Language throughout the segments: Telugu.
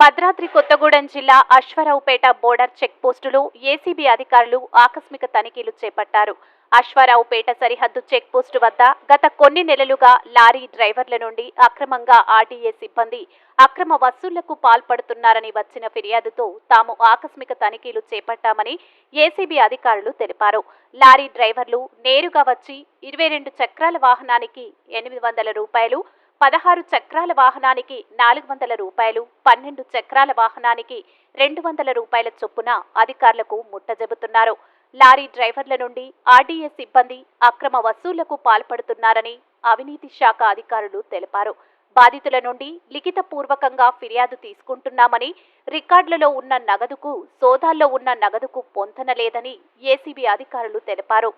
భద్రాద్రి కొత్తగూడెం జిల్లా అశ్వారావుపేట బోర్డర్ చెక్ పోస్టులో ఏసీబీ అధికారులు ఆకస్మిక తనిఖీలు చేపట్టారు. అశ్వారావుపేట సరిహద్దు చెక్ పోస్టు వద్ద గత కొన్ని నెలలుగా లారీ డ్రైవర్ల నుండి అక్రమంగా ఆర్టీఏ సిబ్బంది అక్రమ వసూళ్ళకు పాల్పడుతున్నారని వచ్చిన ఫిర్యాదుతో తాము ఆకస్మిక తనిఖీలు చేపట్టామని ఏసీబీ అధికారులు తెలిపారు. లారీ డ్రైవర్లు నేరుగా వచ్చి ఇరవై రెండు చక్రాల వాహనానికి ఎనిమిది వందల రూపాయలు పదహారు చక్రాల వాహనానికి నాలుగు వందల రూపాయలు పన్నెండు చక్రాల వాహనానికి రెండు వందల రూపాయల చొప్పున అధికారులకు ముట్టజెబుతున్నారు లారీ డ్రైవర్ల నుండి ఆర్డీఏ సిబ్బంది అక్రమ వసూళ్ళకు పాల్పడుతున్నారని అవినీతి శాఖ అధికారులు తెలిపారు. బాధితుల నుండి లిఖితపూర్వకంగా ఫిర్యాదు తీసుకుంటున్నామని రికార్డులలో ఉన్న నగదుకు సోదాల్లో ఉన్న నగదుకు పొంతనలేదని ఏసీబీ అధికారులు తెలిపారు.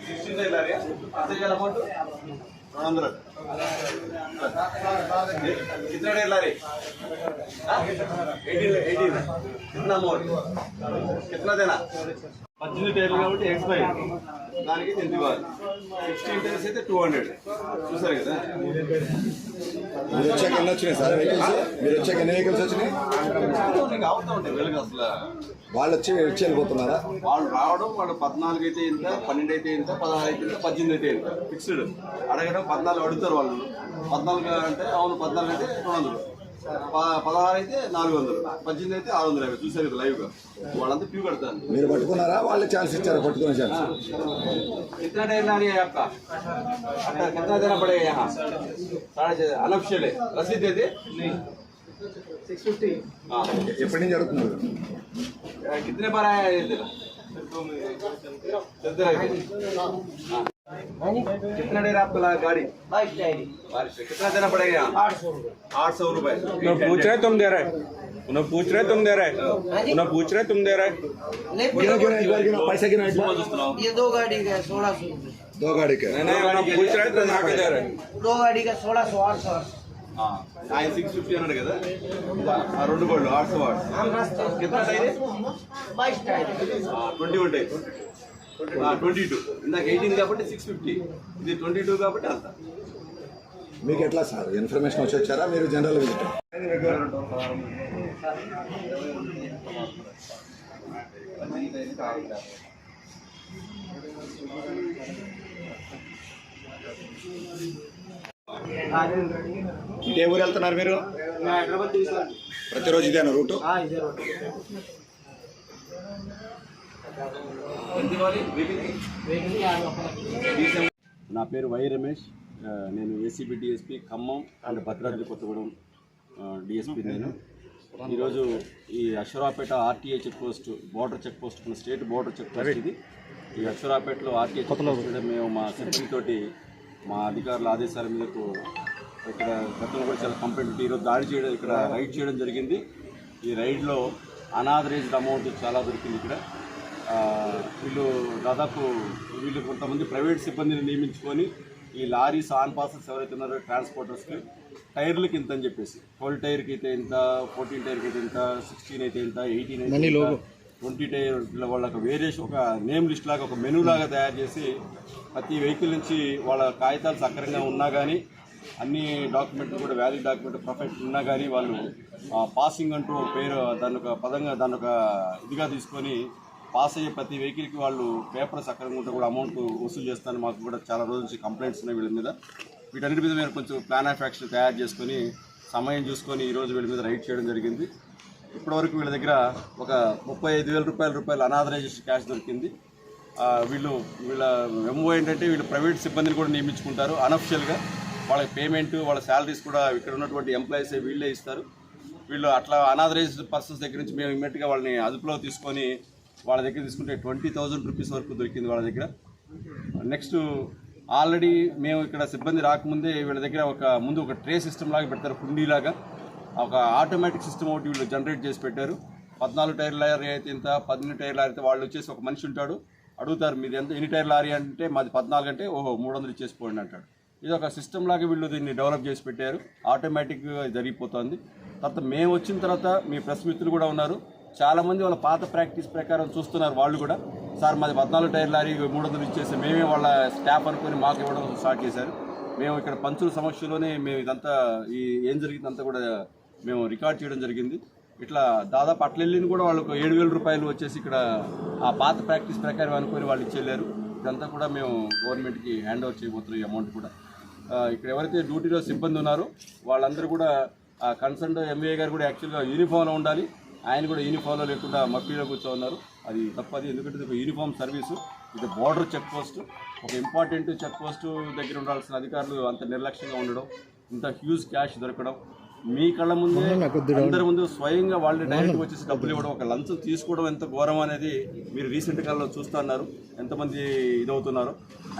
सिक्सटीन आहे लारी आता गेला अमाउंट पंद्रह कितना डेढ़ लारी एटीन एटीन कितना अमाउंट कितना देना పద్దెనిమిది టైర్లు కాబట్టి ఎక్స్పైర్ దానికి ఎంత ఇవ్వాలి సిక్స్టీన్ టైర్స్ అయితే టూ హండ్రెడ్ చూసారు కదా? మీరు వచ్చాక ఎన్ని వచ్చినాయి సార్ వెహికల్స్ మీరు వచ్చాక ఎన్ని వెహికల్స్ వచ్చినాయి? అవుతా ఉంటాయి వెలుగు అసలు. వాళ్ళు వచ్చి వచ్చి వెళ్ళిపోతున్నారా? వాళ్ళు రావడం వాడు పద్నాలుగు అయితే ఇంత పన్నెండు అయితే ఇంత పదహారు అయితే ఇంత పద్దెనిమిది అయితే ఇంత. ఫిక్స్డ్ అడగడం పద్నాలుగు అడుగుతారు వాళ్ళు. పద్నాలుగు అంటే అవును పద్నాలుగు అయితే రెండు వందలు. పదహారు అయితే నాలుగు వందలు పద్దెనిమిది అయితే ఆరు వందల యాభై చూసారు కదా లైవ్గా. వాళ్ళంతా క్యూ కడతారు. మీరు పట్టుకున్నారా? వాళ్ళు ఛాన్స్ ఇచ్చారు? పట్టుకునే ఛాన్స్. ఎంత టైం నాని అక్క? ఎంత ధర పడే అనఫ్షలే రసీద్ అయితే సిక్స్ ఫిఫ్టీ ఎప్పటి నుంచి జరుగుతున్నారు కితనే పరాయి कितना देर आपको आपको गाड़ी? बाईस बारिश कितना देना पड़ेगा आठ सौ रुपए। आठ सौ रुपए पूछ रहे तुम दे रहे उन्हें पूछ रहे तुम दे रहे हाँ उन्हें पूछ रहे तुम दे रहे गिना ये दो गाड़ी का सोलह सौ दो गाड़ी का। नहीं नहीं पूछ रहे तुम आके दे रहे दो गाड़ी का सोलह सौ आठ सौ आठ सौ। हाँ, हाँ, आठ सौ కదా ట్వంటీ టూ ఇందాక ఎయిటీన్ కాబట్టి సిక్స్ ఫిఫ్టీ ఇది ట్వంటీ టూ కాబట్టి అంత. మీకు ఎట్లా సార్? ఇన్ఫర్మేషన్ వచ్చి వచ్చారా? మీరు జనరల్ విజిట్ ఏ ఊరు వెళ్తున్నారు మీరు? ప్రతిరోజు ఇదేనా రూటు. నా పేరు వై రమేష్. నేను ACB DSP Khammam and Bhadradri Kothagudem DSP నేను. ఈరోజు ఈ Aksharapeta RTA check post border check post మన స్టేట్ బోర్డర్ చెక్ పోస్ట్ ఇది. ఈ అక్షరాపేటలో ఆర్టీఏ చెక్ పోస్ట్ మేము మా సిబ్బంది తోటి మా అధికారుల ఆదేశాల మీదకు ఇక్కడ గతంలో కూడా చాలా కంప్లైంట్ ఈరోజు దాడి చేయడం ఇక్కడ రైడ్ చేయడం జరిగింది. ఈ రైడ్లో అనాథరైజ్డ్ అమౌంట్ చాలా దొరికింది ఇక్కడ. వీళ్ళు దాదాపు వీళ్ళు కొంతమంది ప్రైవేట్ సిబ్బందిని నియమించుకొని ఈ లారీస్ ఆన్ పాసెస్ ఎవరైతే ఉన్నారో ట్రాన్స్పోర్టర్స్కి టైర్లకి ఇంత అని చెప్పేసి ట్వెల్వ్ టైర్కి అయితే ఇంత ఫోర్టీన్ టైర్కి అయితే ఇంత సిక్స్టీన్ అయితే ఇంత ఎయిటీన్ అయితే ట్వంటీ టైర్ వాళ్ళకి వేరియేషన్ ఒక నేమ్ లిస్ట్ లాగా ఒక మెనూ లాగా తయారు చేసి ప్రతి వెహికల్ నుంచి వాళ్ళ కాగితాలు సక్రంగా ఉన్నా కానీ అన్ని డాక్యుమెంట్లు కూడా వ్యాలిడ్ డాక్యుమెంట్ పర్ఫెక్ట్ ఉన్నా కానీ వాళ్ళు పాసింగ్ అంటూ పేరు దాని ఒక పదంగా దాని ఒక ఇదిగా తీసుకొని పాస్ అయ్యే ప్రతి వెహికల్కి వాళ్ళు పేపర్ సక్రమంగా ఉంటే కూడా అమౌంట్ వసూలు చేస్తారని మాకు కూడా చాలా రోజుల నుంచి కంప్లైంట్స్ ఉన్నాయి వీళ్ళ మీద. వీటన్నిటి మీద మేము కొంచెం ప్లాన్ ఆఫ్ యాక్షన్ తయారు చేసుకొని సమయం చూసుకొని ఈరోజు వీళ్ళ మీద రైడ్ చేయడం జరిగింది. ఇప్పటివరకు వీళ్ళ దగ్గర ఒక ముప్పై ఐదు వేల రూపాయల రూపాయలు అనాథరైజేషన్ క్యాష్ దొరికింది. వీళ్ళు వీళ్ళ ఎంఓ ఏంటంటే వీళ్ళు ప్రైవేట్ సిబ్బందిని కూడా నియమించుకుంటారు అనఫిషియల్గా. వాళ్ళ పేమెంట్ వాళ్ళ శాలరీస్ కూడా ఇక్కడ ఉన్నటువంటి ఎంప్లాయీస్ వీళ్ళే ఇస్తారు. వీళ్ళు అట్లా అనాథరైజ్డ్ పర్సన్స్ దగ్గర నుంచి మేము ఇమ్మీడియట్గా వాళ్ళని అదుపులో తీసుకొని వాళ్ళ దగ్గర తీసుకుంటే ట్వంటీ థౌజండ్ రూపీస్ వరకు దొరికింది వాళ్ళ దగ్గర. నెక్స్ట్ ఆల్రెడీ మేము ఇక్కడ సిబ్బంది రాకముందే వీళ్ళ దగ్గర ఒక ముందు ఒక ట్రే సిస్టమ్ లాగా పెడతారు కుండీలాగా. ఒక ఆటోమేటిక్ సిస్టమ్ ఒకటి వీళ్ళు జనరేట్ చేసి పెట్టారు. పద్నాలుగు టైర్ లారీ అయితే ఇంత పద్దెనిమిది టైర్ లారీ అయితే వాళ్ళు వచ్చేసి ఒక మనిషి ఉంటాడు. అడుగుతారు మీది ఎంత ఎన్ని టైర్ లారీ అంటే మాది పద్నాలుగు అంటే ఓహో మూడు వందలు ఇచ్చేసి అంటాడు. ఇది ఒక సిస్టమ్ లాగా వీళ్ళు దీన్ని డెవలప్ చేసి పెట్టారు. ఆటోమేటిక్గా జరిగిపోతుంది. తర్వాత మేము వచ్చిన తర్వాత మీ ప్రెస్ మిత్రులు కూడా ఉన్నారు. చాలామంది వాళ్ళ పాత ప్రాక్టీస్ ప్రకారం చూస్తున్నారు వాళ్ళు కూడా. సార్ మాది పద్నాలుగు టైర్ లారీ మూడు వందలు ఇచ్చేసి మేమే వాళ్ళ స్టాఫ్ అనుకొని మాకు ఇవ్వడం స్టార్ట్ చేశారు. మేము ఇక్కడ పంచుల సమస్యలోనే మేము ఇదంతా ఈ ఏం జరిగిందంతా కూడా మేము రికార్డ్ చేయడం జరిగింది. ఇట్లా దాదాపు అట్లెళ్ళిని కూడా వాళ్ళకు ఏడు వేల రూపాయలు వచ్చేసి ఇక్కడ ఆ పాత ప్రాక్టీస్ ప్రకారం అనుకొని వాళ్ళు ఇచ్చేళ్ళారు. ఇదంతా కూడా మేము గవర్నమెంట్కి హ్యాండ్ ఓవర్ చేయబోతున్నాం ఈ అమౌంట్ కూడా. ఇక్కడ ఎవరైతే డ్యూటీలో సిబ్బంది ఉన్నారో వాళ్ళందరూ కూడా ఆ కన్సర్న్ ఎంఏ గారు కూడా యాక్చువల్గా యూనిఫామ్లో ఉండాలి. ఆయన కూడా యూనిఫామ్లో లేకుండా మఫ్టీలో కూర్చోన్నారు అది తప్పది ఎందుకంటే ఇది ఒక యూనిఫామ్ సర్వీసు ఇది బార్డర్ చెక్ పోస్ట్ ఒక ఇంపార్టెంట్ చెక్ పోస్ట్ దగ్గర ఉండాల్సిన అధికారులు అంత నిర్లక్ష్యంగా ఉండడం ఇంత హ్యూజ్ క్యాష్ దొరకడం మీ కళ్ళ ముందే అందరి ముందు స్వయంగా వాళ్ళు డైరెక్ట్ వచ్చేసి డబ్బులు ఇవ్వడం ఒక లంచం తీసుకోవడం ఎంత ఘోరం అనేది మీరు రీసెంట్ కాలంలో చూస్తున్నారు ఎంతమంది ఇదవుతున్నారు.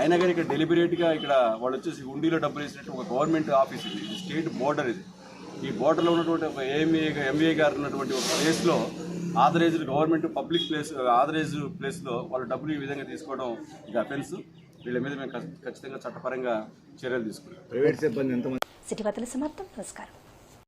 అయినా కానీ ఇక్కడ డెలిబరేట్గా ఇక్కడ వాళ్ళు వచ్చేసి హుండీలో డబ్బులు వేసినట్టు ఒక గవర్నమెంట్ ఆఫీస్ ఇది. స్టేట్ బోర్డర్ ఇది. ఈ బోర్డర్లో ఉన్నటువంటి ఒక ఏఎంఏ ఎంఏ గారు ఉన్నటువంటి ఒక ప్లేస్లో authorised government public place authorised ప్లేస్లో వాళ్ళు డబ్బులు ఈ విధంగా తీసుకోవడం ఇది అఫెన్స్ వీళ్ళ మీద మేము ఖచ్చితంగా చట్టపరంగా చర్యలు తీసుకుంటాం. ప్రైవేట్ సిబ్బంది ఎంతమంది? సిటీ వార్తల సమాప్తం. నమస్కారం.